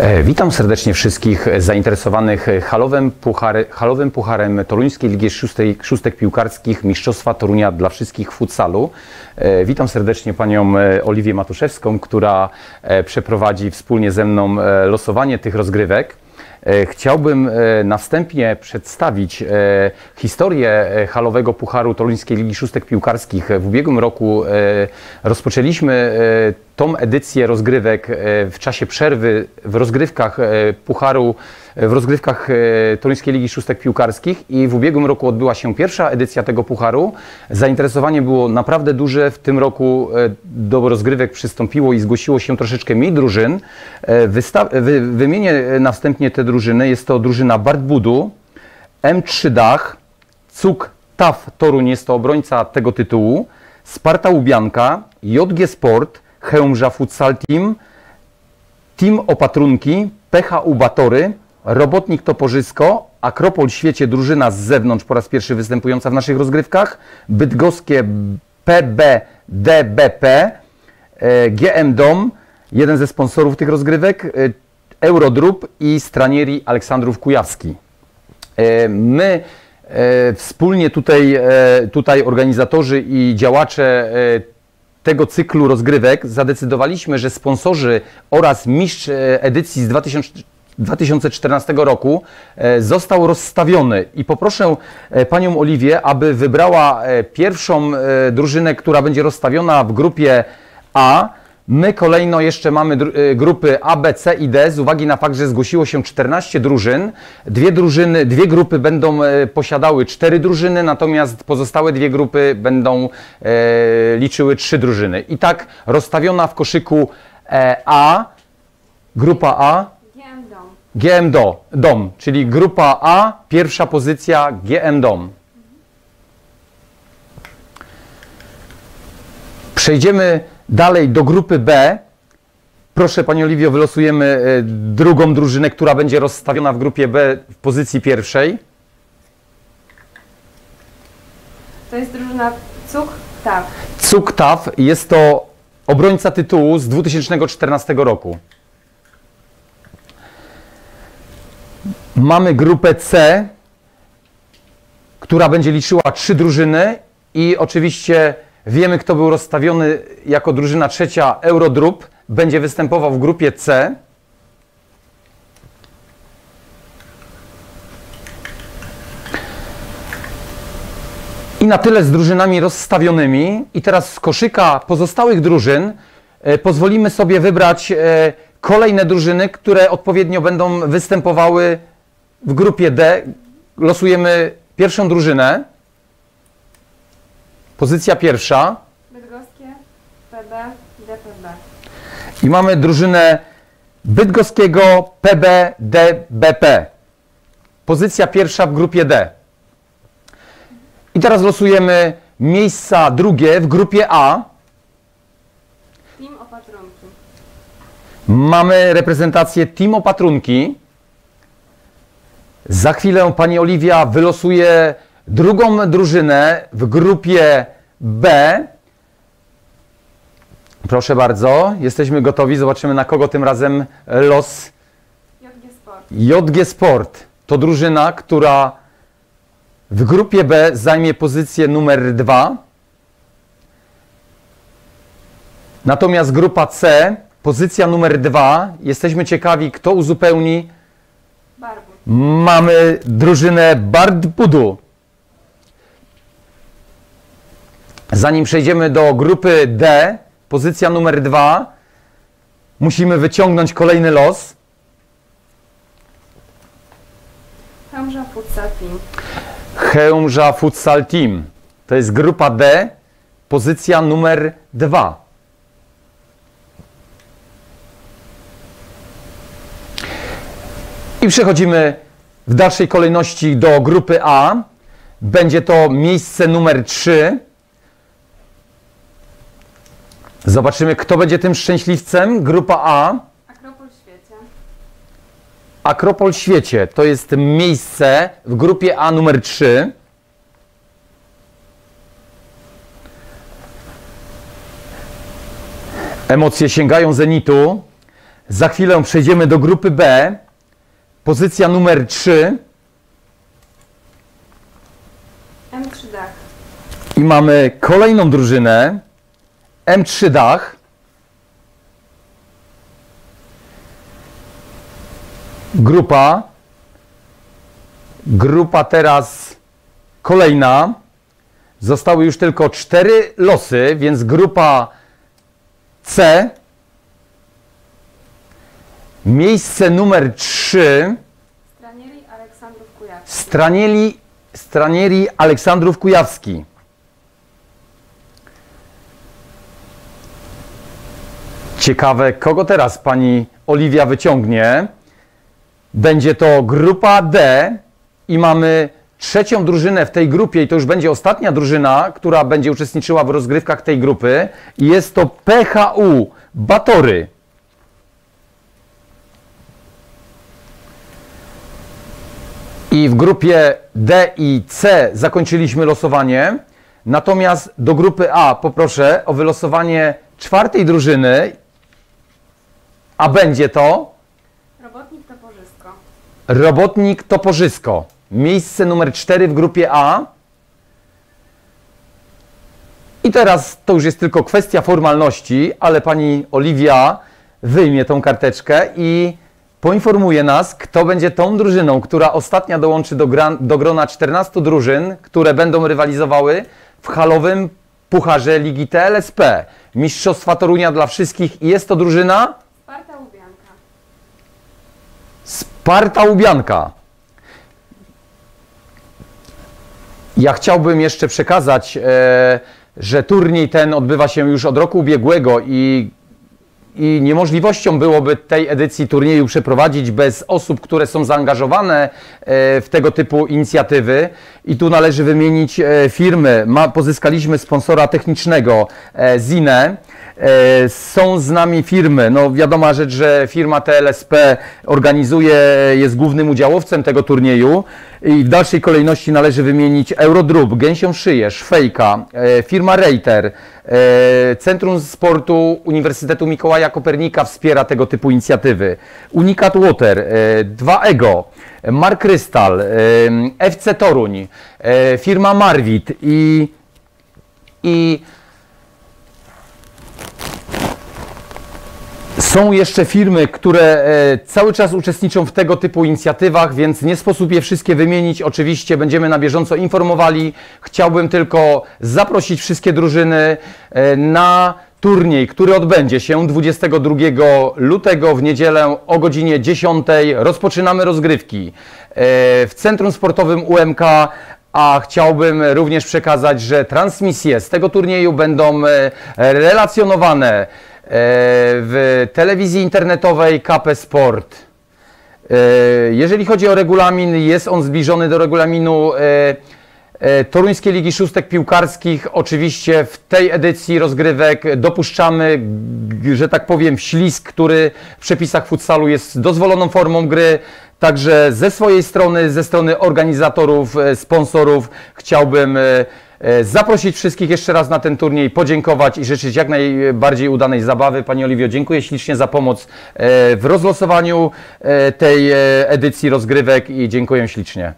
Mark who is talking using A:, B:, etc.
A: E, Witam serdecznie wszystkich zainteresowanych halowym, puchary, halowym pucharem Toruńskiej Ligi Szóstek, Szóstek Piłkarskich Mistrzostwa Torunia dla wszystkich futsalu. E, Witam serdecznie panią e, Oliwię Matuszewską, która przeprowadzi wspólnie ze mną losowanie tych rozgrywek. E, Chciałbym e, na wstępie przedstawić e, historię halowego pucharu Toruńskiej Ligi Szóstek Piłkarskich. W ubiegłym roku rozpoczęliśmy tą edycję rozgrywek w czasie przerwy w rozgrywkach pucharu, w rozgrywkach Toruńskiej Ligi Szóstek Piłkarskich i w ubiegłym roku odbyła się pierwsza edycja tego pucharu. Zainteresowanie było naprawdę duże. W tym roku do rozgrywek przystąpiło i zgłosiło się troszeczkę mniej drużyn. Wysta- wy, wymienię e, na wstępnie te drużyny. Jest to drużyna Bartbudu, M3 Dach, Cuk TAF Toruń jest to obrońca tego tytułu, Sparta Łubianka, JG Sport, Chełmża Futsal Team, Team Opatrunki, PHU Batory, Robotnik Toporzysko, Akropol Świecie drużyna z zewnątrz po raz pierwszy występująca w naszych rozgrywkach, Bydgoskie PBDBP, e, GM Dom, jeden ze sponsorów tych rozgrywek, e, Eurodrup i Stranieri Aleksandrów Kujawski. E, My e, wspólnie tutaj, e, tutaj organizatorzy i działacze tego cyklu rozgrywek zadecydowaliśmy, że sponsorzy oraz mistrz edycji z 2000 2014 roku został rozstawiony i poproszę panią Oliwię, aby wybrała pierwszą drużynę, która będzie rozstawiona w grupie A. My kolejno jeszcze mamy e, grupy A, B, C i D z uwagi na fakt, że zgłosiło się 14 drużyn. Dwie drużyny, dwie grupy będą e, posiadały cztery drużyny, natomiast pozostałe dwie grupy będą e, liczyły trzy drużyny. I tak rozstawiona w koszyku e, A, grupa A,
B: GM Dom.
A: GM Do, Dom, czyli grupa A, pierwsza pozycja GM Dom. Przejdziemy dalej do grupy B. Proszę Pani Oliwio, wylosujemy e, drugą drużynę, która będzie rozstawiona w grupie B w pozycji pierwszej.
B: To jest drużyna Cuk Tak.
A: Cuktaw jest to obrońca tytułu z 2014 roku. Mamy grupę C, która będzie liczyła trzy drużyny i oczywiście wiemy, kto był rozstawiony jako drużyna trzecia Eurodrup. Będzie występował w grupie C. I na tyle z drużynami rozstawionymi. I teraz z koszyka pozostałych drużyn e, pozwolimy sobie wybrać e, kolejne drużyny, które odpowiednio będą występowały w grupie D. Losujemy pierwszą drużynę. Pozycja pierwsza.
B: Bydgoskie, PB, DPB.
A: I mamy drużynę bydgoskiego PBDBP. Pozycja pierwsza w grupie D. I teraz losujemy miejsca drugie w grupie A.
B: Team Opatrunki.
A: Mamy reprezentację Team Opatrunki. Za chwilę pani Oliwia wylosuje drugą drużynę w grupie B. Proszę bardzo, jesteśmy gotowi. Zobaczymy na kogo tym razem los
B: JG Sport.
A: JG Sport to drużyna, która w grupie B zajmie pozycję numer 2. Natomiast grupa C, pozycja numer 2. Jesteśmy ciekawi, kto uzupełni.
B: Barbut.
A: Mamy drużynę Bardbudu. Zanim przejdziemy do grupy D, pozycja numer 2, musimy wyciągnąć kolejny los.
B: Chełmża Futsal Team.
A: Chełmża Futsal Team. To jest grupa D, pozycja numer 2. I przechodzimy w dalszej kolejności do grupy A. Będzie to miejsce numer 3. Zobaczymy, kto będzie tym szczęśliwcem. Grupa A.
B: Akropol Świecie.
A: Akropol Świecie to jest miejsce w grupie A numer 3. Emocje sięgają zenitu. Za chwilę przejdziemy do grupy B. Pozycja numer 3
B: M3 dach.
A: i mamy kolejną drużynę M3 Dach. Grupa. Grupa teraz kolejna. Zostały już tylko cztery losy, więc grupa C. Miejsce numer 3.
B: Stranieri Aleksandrów Kujawski.
A: Stranieli, Stranieri Aleksandrów Kujawski. Ciekawe, kogo teraz pani Oliwia wyciągnie. Będzie to grupa D i mamy trzecią drużynę w tej grupie i to już będzie ostatnia drużyna, która będzie uczestniczyła w rozgrywkach tej grupy jest to PHU Batory. I w grupie D i C zakończyliśmy losowanie. Natomiast do grupy A poproszę o wylosowanie czwartej drużyny, a będzie to
B: Robotnik Toporzysko.
A: Robotnik Toporzysko. Miejsce numer 4 w grupie A. I teraz to już jest tylko kwestia formalności, ale pani Oliwia wyjmie tą karteczkę i poinformuje nas, kto będzie tą drużyną, która ostatnia dołączy do, gran, do grona 14 drużyn, które będą rywalizowały w halowym pucharze Ligi TLSP. Mistrzostwa Torunia dla wszystkich i jest to drużyna
B: Sparta Łubianka.
A: Sparta Łubianka. Ja chciałbym jeszcze przekazać, e, że turniej ten odbywa się już od roku ubiegłego i, i niemożliwością byłoby tej edycji turnieju przeprowadzić bez osób, które są zaangażowane e, w tego typu inicjatywy. I tu należy wymienić e, firmy. Ma, pozyskaliśmy sponsora technicznego Zine. E, Są z nami firmy, no wiadoma rzecz, że firma TLSP organizuje, jest głównym udziałowcem tego turnieju i w dalszej kolejności należy wymienić Eurodrub, Gęsią Szyję, Szwejka, e, firma Reiter, e, Centrum Sportu Uniwersytetu Mikołaja Kopernika wspiera tego typu inicjatywy, Unikat Water, e, 2EGO, Mark Krystal, FC Toruń, firma Marwit i, i Są jeszcze firmy, które e, cały czas uczestniczą w tego typu inicjatywach, więc nie sposób je wszystkie wymienić. Oczywiście będziemy na bieżąco informowali. Chciałbym tylko zaprosić wszystkie drużyny e, na turniej, który odbędzie się 22 lutego w niedzielę o godzinie 10. Rozpoczynamy rozgrywki e, w Centrum Sportowym UMK. A chciałbym również przekazać, że transmisje z tego turnieju będą relacjonowane w telewizji internetowej KP Sport. E, Jeżeli chodzi o regulamin, jest on zbliżony do regulaminu e, e, Toruńskiej Ligi Szóstek Piłkarskich. Oczywiście w tej edycji rozgrywek dopuszczamy, że tak powiem, ślizg, który w przepisach futsalu jest dozwoloną formą gry. Także ze swojej strony, ze strony organizatorów, e, sponsorów chciałbym e, e, zaprosić wszystkich jeszcze raz na ten turniej, podziękować i życzyć jak najbardziej udanej zabawy. Pani Oliwio, dziękuję ślicznie za pomoc e, w rozlosowaniu e, tej e, edycji rozgrywek i dziękuję ślicznie.